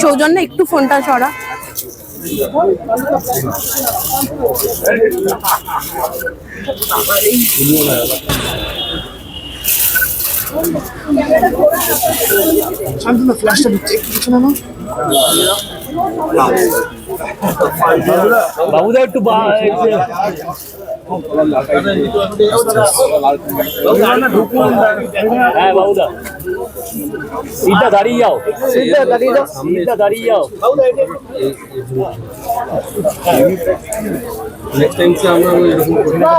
সৌজন্য একটু ফোনটা ছড়া শান্তনু ফ্ল্যাশটা দিচ্ছে। কিছু না বাবুদা একটু বা- হ্যাঁ বাবুদা সিধা দাঁড়িয়ে যাও সিধা দাঁড়িয়ে যাও সিধা দাঁড়িয়ে যাও নেক্সট টাইম সে আমরা এরকম করি না।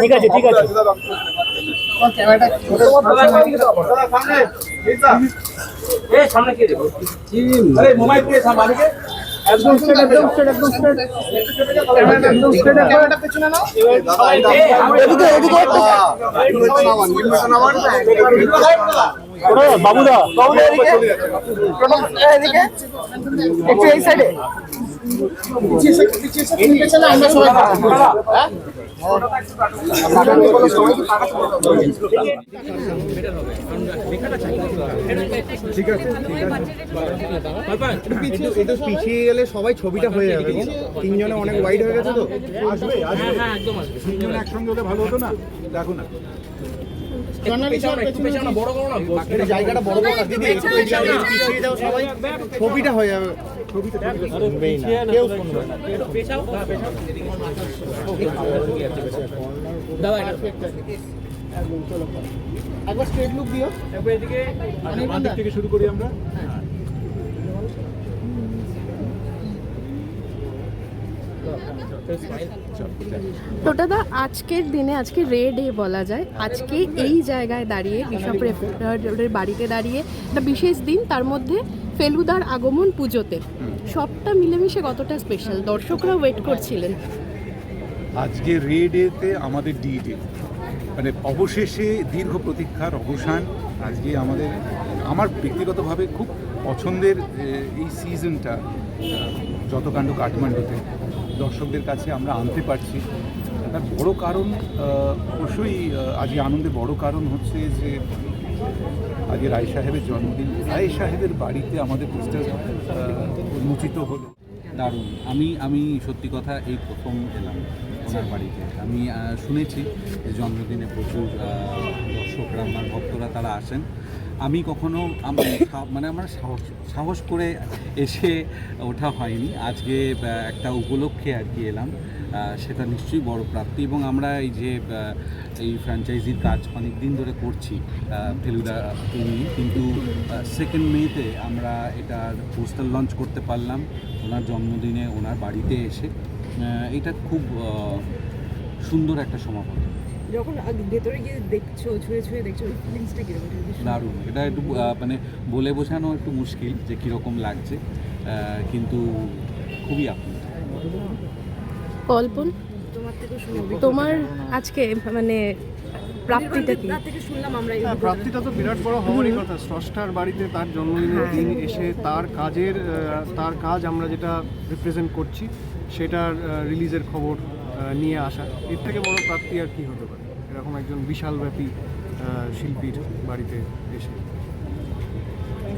ঠিক আছে ঠিক আছে একদম স্ট্রেট একদম স্ট্রেট একদম স্ট্রেট একদম স্ট্রেট ক্যামেরাটা পেছনে নাও। এদিকে এদিকে ওরে, বাবুদা। বাবুদা এদিকে? এদিকে? একটু এই সাইডে পিছিয়ে এসে পিছিয়ে এসে আমরা সবাই। হ্যাঁ? পিছিয়ে গেলে সবাই ছবিটা হয়ে যাবে তিনজনে অনেক ওয়াইড হয়ে গেছে তো আসবে আসবে। তিনজনে একসঙ্গে হলে ভালো হতো না? দেখো না। জায়গাটা বড় বড় দিদি একটু পিছিয়ে যাও, সবাই। ছবিটা হয়ে যাবে। ছবিটা শুনবেই না। কেউ শুনবে না। একবার স্ট্রেট লুক দিও। থেকে শুরু করি আমরা। টোটাদা আজকের দিনে, আজকে রে ডে বলা যায়। আজকে এই জায়গায় দাঁড়িয়ে বিশপ রেফারের বাড়িতে দাঁড়িয়ে একটা বিশেষ দিন, তার মধ্যে ফেলুদার আগমন পুজোতে। সবটা মিলেমিশে কতটা স্পেশাল দর্শকরা ওয়েট করছিলেন। আজকে রে ডেতে আমাদের ডি ডে মানে অবশেষে দীর্ঘ প্রতীক্ষার অবসান আজকে আমাদের, আমার ব্যক্তিগতভাবে খুব পছন্দের এই সিজনটা যত কাণ্ড কাঠমান্ডুতে দর্শকদের কাছে আমরা আনতে পারছি। তার বড় কারণ অবশ্যই আজকে আনন্দের বড় কারণ হচ্ছে যে, আজকে রায় সাহেবের জন্মদিন, রায় সাহেবের বাড়িতে আমাদের পোস্টার উন্মোচিত হলো। দারুণ। আমি আমি সত্যি কথা এই প্রথম এলাম ওনার বাড়িতে। আমি শুনেছি যে জন্মদিনে প্রচুর দর্শকরা আমার ভক্তরা তারা আসেন। আমি কখনো মানে আমার সাহস সাহস করে এসে ওঠা হয়নি। আজকে একটা উপলক্ষে আর কি এলাম। সেটা নিশ্চয়ই বড় প্রাপ্তি। এবং আমরা এই যে এই ফ্র্যাঞ্চাইজির কাজ অনেক দিন ধরে করছি আহ, ফেলুদাকে নিয়ে। কিন্তু সেকেন্ড মেতে আমরা এটার পোস্টার লঞ্চ করতে পারলাম। ওনার জন্মদিনে ওনার বাড়িতে এসে এটা খুব সুন্দর একটা সমাপন। যখন ভেতরে গিয়ে দেখছ ছুঁয়ে ছুঁয়ে দেখছ ফিলিংসটা কীরকম? দারুণ। এটা একটু মানে বলে বোঝানো একটু মুশকিল যে কীরকম লাগছে কিন্তু খুবই আপনি। কল্পন। তোমার থেকে শুনব তোমার আজকে মানে প্রাপ্তিটা কি? রাত থেকে শুনলাম আমরা এই হ্যাঁ। প্রাপ্তিটা তো বিরাট বড় হওয়ারই কথা। স্রষ্টার বাড়িতে তার জন্মদিনের দিন এসে তার কাজের তার কাজ আমরা যেটা রিপ্রেজেন্ট করছি সেটার রিলিজের খবর নিয়ে আসা। এর থেকে বড় প্রাপ্তি আর কি হতে পারে? এরকম একজন বিশালব্যাপী শিল্পীর বাড়িতে এসে।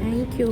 Thank you